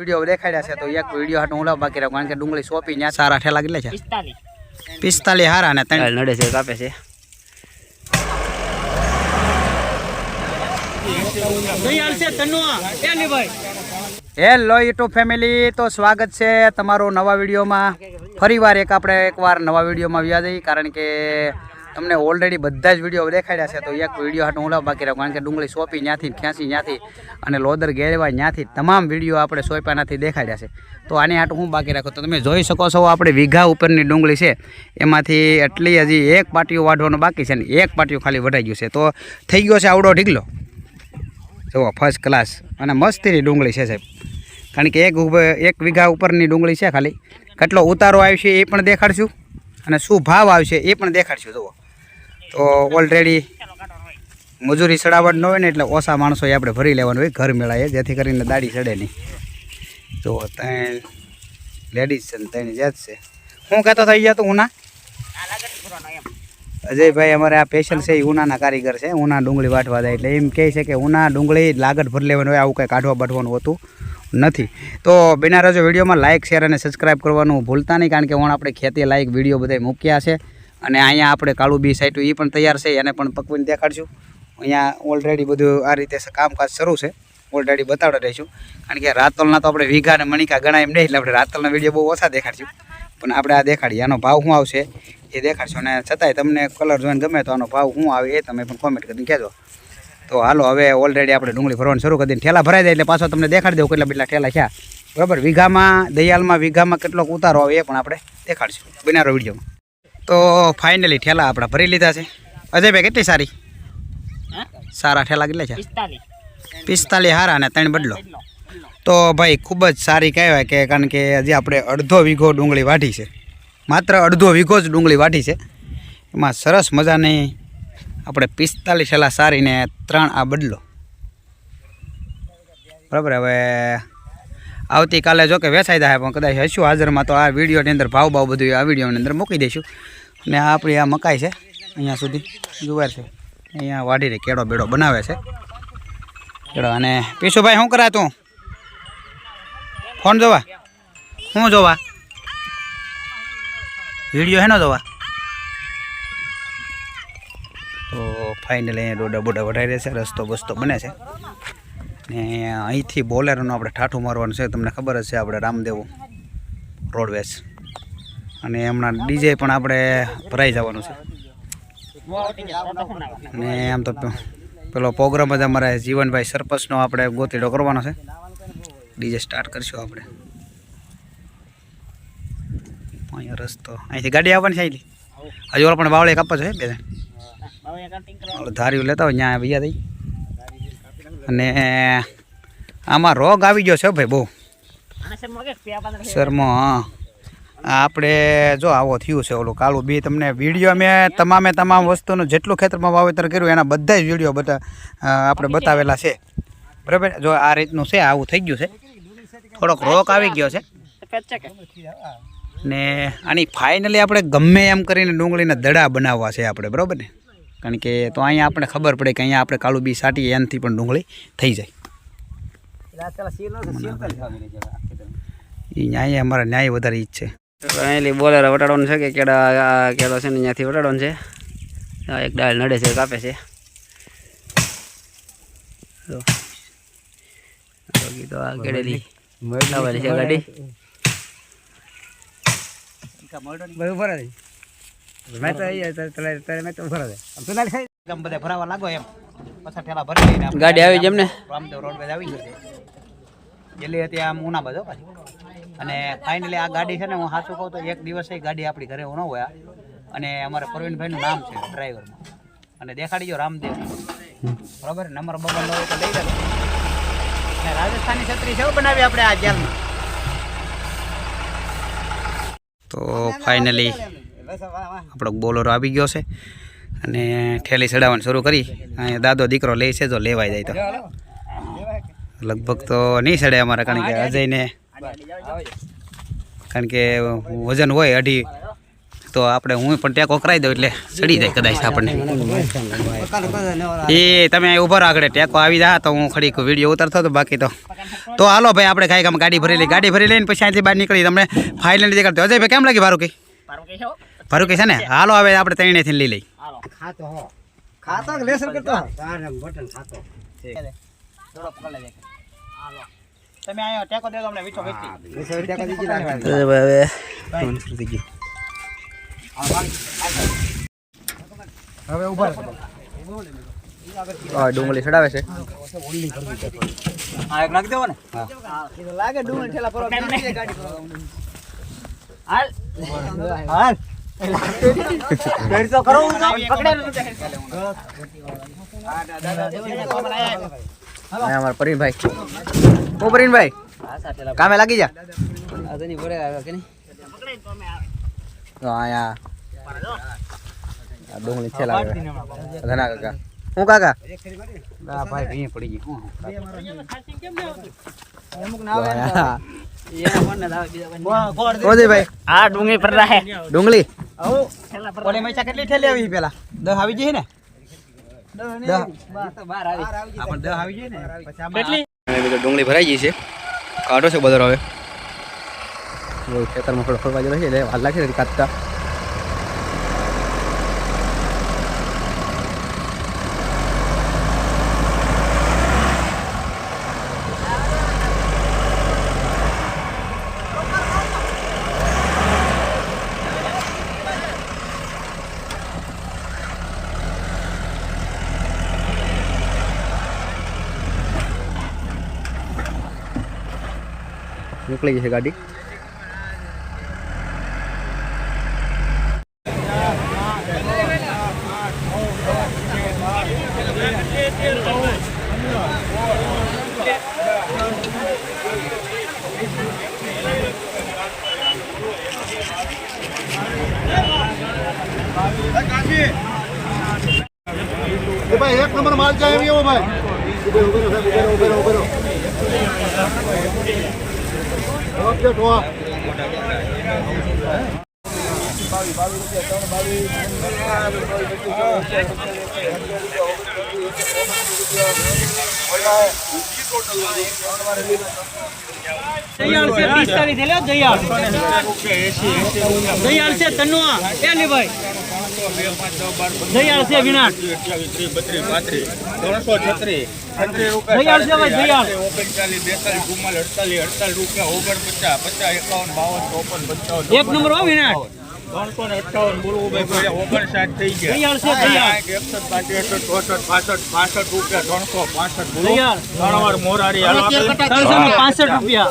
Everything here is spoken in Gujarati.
વીડિયો દેખાડ્યા છે તો એક વીડિયો હાટું હું લાવ બાકી રાખું કારણ કે ડુંગળી સોંપી ત્યાં સારા ઠેલા કેટલા છે? પિસ્તાલીસ હારા ને ત્રણ. નડે છે કાપે છે. હેલો યુટ્યુબ ફેમિલી તો સ્વાગત છે તમારો નવા વિડીયોમાં. ફરીવાર એક આપણે એકવાર નવા વિડીયોમાં વ્યા જઈએ કારણ કે તમને ઓલરેડી બધા જ વીડિયો દેખાડ્યા છે. તો એક વીડિયો હાટું ઉલાવ બાકી રહ્યો કારણ કે ડુંગળી સોંપી ત્યાંથી ખેંચી ત્યાંથી અને લોદર ગેળવા ત્યાંથી. તમામ વીડિયો આપણે સોંપ્યાનાથી દેખાડ્યા છે. તો આની હાટું હું બાકી રાખું. તો તમે જોઈ શકો છો, આપણે વીઘા ઉપરની ડુંગળી છે. એમાંથી એટલી હજી એક પાટીઓ વાઢવાનું બાકી છે ને એક પાટીઓ ખાલી વઢાઈ ગયું છે. તો થઈ ગયો છે આવડો ઢીકલો જુઓ ફર્સ્ટ ક્લાસ અને મસ્તીની ડુંગળી છે સાહેબ. કારણ કે એક એક વીઘા ઉપરની ડુંગળી છે ખાલી. કેટલો ઉતારો આવશે એ પણ દેખાડશું. અને શું ભાવ આવશે એ પણ દેખાડશું. જુઓ. તો ઓલરેડી મજૂરી સડાવટ ન હોય ને એટલે ઓછા માણસોએ આપણે ભરી લેવાનું હોય ઘર મેળાએ, જેથી કરીને દાડી ચડે નહીં. તો ત્રણ લેડીઝ છે ને ત્રણ જ છે. હું કહેતો થઈ ગયા તો ઉના. અજયભાઈ અમારે આ પેશન્ટ છે, એ ઉનાના કારીગર છે, ઉના ડુંગળી વાટવા જાય એટલે એમ કહે છે કે ઉના ડુંગળી લાગત ભરી લેવાનું હોય, આવું કંઈ કાઢવા બાંધવાનું હોતું નથી. તો બિના રજો વિડીયોમાં લાઇક શેર અને સબસ્ક્રાઇબ કરવાનું ભૂલતા નહીં, કારણ કે હું આપણે ખેતી લાયક વીડિયો બધા મૂક્યા છે. અને અહીંયા આપણે કાળું બી સાઈટું એ પણ તૈયાર છે, એને પણ પકવીને દેખાડશું. અહીંયા ઓલરેડી બધું આ રીતે કામકાજ શરૂ છે. ઓલરેડી બતાવડે રહીશું. કારણ કે રાતલના તો આપણે વીઘા અને મણિકા ગણાય એમ નહીં, એટલે આપણે રાતલના વીડિયો બહુ ઓછા દેખાડશું. પણ આપણે આ દેખાડીએ, આનો ભાવ શું આવશે એ દેખાડશું. અને છતાંય તમને કલર જોઈને ગમે તો આનો ભાવ શું આવે એ તમે પણ કોમેન્ટ કરીને કહેજો. તો હાલો, હવે ઓલરેડી આપણે ડુંગળી ભરવાનું શરૂ કરી દઈએ. ઠેલા ભરાઈ જાય એટલે પાછો તમને દેખાડી દઉં કેટલા કેટલા ઠેલા છે બરાબર? વીઘામાં, દયાલમાં વીઘામાં કેટલોક ઉતારો આવે એ પણ આપણે દેખાડશું. બનારો વિડીયોમાં. તો ફાઇનલી ઠેલા આપણા ભરી લીધા છે. અજયભાઈ કેટલી સારી? હા? સારા ઠેલા કેટલા છે? પિસ્તાલીસ. હારા અને ત્રણ બદલો. તો ભાઈ ખૂબ જ સારી કહેવાય કે કારણ કે હજી આપણે અડધો વીઘો ડુંગળી વાઢી છે. માત્ર અડધો વીઘો જ ડુંગળી વાઢી છે. એમાં સરસ મજાની આપણે પિસ્તાલીસ હેલા સારીને ત્રણ આ બદલો. બરાબર હવે આવતીકાલે જો કે વેચાઈ જાય, પણ કદાચ હશું હાજરમાં તો આ વિડીયોની અંદર ભાવ ભાવ બધું આ વિડીયોની અંદર મૂકી દઈશું. અને આપણી આ મકાઈ છે, અહીંયા સુધી જુવાર છે. અહીંયા વાઢીને કેળો બેડો બનાવે છે. કેળો અને પીશુભાઈ, શું કરાય તું? ફોન જોવા? શું જોવા? વીડિયો હેનો જોવા? તો ફાઇનલી અહીંયા ડોડા બોડા વઢાઈ રહેશે રસ્તો બસ્તો બને છે. ને અહીંથી બોલેરોનું આપણે ઠાઠું મારવાનું છે. તમને ખબર જ છે આપણે રામદેવ રોડવેઝ. અને હમણાં ડીજે પણ આપણે ભરાઈ જવાનું છે. ને આમ તો પેલો પ્રોગ્રામ જ અમારે જીવનભાઈ સરપંચનો આપણે ગોતીડો કરવાનો છે. ડીજે સ્ટાર્ટ કરશું આપણે. અહીંયા રસ્તો. અહીંથી ગાડી આવવાની છે અહીંથી? હજુ ઓલા પણ બાવળી કાપવા છે બે. ધાર્યું લેતા હોય ત્યાં ભૈયા થઈ અને આમાં રોગ આવી ગયો છે ભાઈ બહુ. શર્મો હા. આપણે જો આવો થયું છે ઓલું કાળું બી તમને વીડિયો મેં તમામે તમામ વસ્તુનું જેટલું ખેતરમાં વાવેતર કર્યું એના બધા જ વીડિયો બધા આપણે બતાવેલા છે. બરાબર? જો આ રીતનું છે આવું થઈ ગયું છે. થોડોક રોગ આવી ગયો છે. ને આની ફાઇનલી આપણે ગમે એમ કરીને ડુંગળીના દડા બનાવવા છે આપણે બરાબર ને? કારણ કે તો અહીંયા આપણે ખબર પડે કે અહીંયા આપણે કાળું બી સાટીએ એનાથી પણ ડુંગળી થઈ જાય. ન્યાય અમારા ન્યાય વધારે ઈ જ છે. અહીંયા બોલેરો વટાડવાનું છે કે કેળા આ કેળો છે ને ત્યાંથી વટાડવાનું છે? એક ડાળ નડે છે કાપે છે. તો આ કેળેલી લાવેલી છે ગાડી. બધા ભરાવા લાગો એમ. પાછા ઠેલા ભરી લઈને ગાડી આવી જેમને રામદેવ રોડવેજ આવી ગઈ ગયેલી હતી આમ ઉના બાજુ પાછી. અને ફાઇનલી આ ગાડી છે ને હું સાચું કહું તો એક દિવસે ગાડી આપણી ઘરે ન હોય અને અમારે પ્રવીણભાઈનું નામ છે ડ્રાઈવરમાં અને દેખાડી જો રામદેવ. બરાબર? નંબર બબર લો તો લઈ લેજો. અને રાજસ્થાની છત્રી છે હો બનાવી આપણે આ જેલમાં. તો ફાઇનલી આપણો બોલરો આવી ગયો છે. અને ઠેલી ચડાવવાનું શરૂ કરી. અહીંયા દાદો દીકરો લે છે જો લેવાઈ જાય તો. લગભગ તો નહીં ચડે અમારે કારણ કે અજયને કારણ કે વજન હોય અઢી તો આપણે હું પણ ટેકો કરાવી દઉં એટલે ચડી જાય કદાચ આપણને. એ તમે ઊભા આગળ ટેકો આવી જા તો હું ખડીક વીડિયો ઉતરતો હતો બાકી તો. તો હાલો ભાઈ આપણે કાંઈક આમ ગાડી ભરી લઈ ગાડી ભરી લઈને પછી અહીંથી બહાર નીકળી તમને ફાઇનલ દેખાડતો. અજય ભાઈ કેમ લાગી ભારું કઈ? ભારું કે છે ને હાલો હવે આપણે ત્રણેયથી લઈ લઈ ખાતો કે લેસન કરતો તમે આયો ટેકો દેજો અમને વીચો લેસન ટેકો દીજી નાખવા હવે થઈ ગયું હવે ઊભા રહો. આ ડુંગળી ચડાવે છે. આ એક નાખી દેવો ને? લાગે ડુંગળી ઠેલા પર ગાડી હાલ. હાલ. અમારા પરીનભાઈ ઓ પરીનભાઈ કામે લાગી જા. ડુંગળી છે લાગે ધના કાકા. હું કાકા? ના ભાઈ ભી પડી ગઈ. હું ડુંગળી પર રહે. ડુંગળી? ઓલી મૈસા કેટલી ઠેલી આવી પેલા? દસ આવી જઈએ ને? ડુંગળી ભરાઈ ગઈ છે. કાઢો છે બધો હવે. ખેતર ખેતરમાં થોડો ફરવા જેલો છે એટલે હાલ લાગશે ને કાઢતા. નીકળી ગઈ છે ગાડી ભાઈ, એક નંબર માલ જાય એમ એવો ભાઈ? ઉભેરો ઉભેરો ઉભેરો ઉભેરો ઉભેરો ఓకే દયાળ છે વિનાટ ત્રણસો છત્રીસ દયાળ છે બેતાલીસ ચુમ્માલીસ અડતાલીસ અડતાલીસ રૂપિયા ઓગણપચાસ પચાસ એકાવન બાવન ચોપન પંચાવન, એક નંબર હો વિનાટ ત્રણસો ને અઠાવન બોલવું ભાઈ ઓગણસાઠ થઈ ગયા. એકસઠ પાંસઠ ચોસઠ પાસઠ પાસઠ રૂપિયા ત્રણસો પાસઠ બોલો. મોરારી પાસઠ રૂપિયા.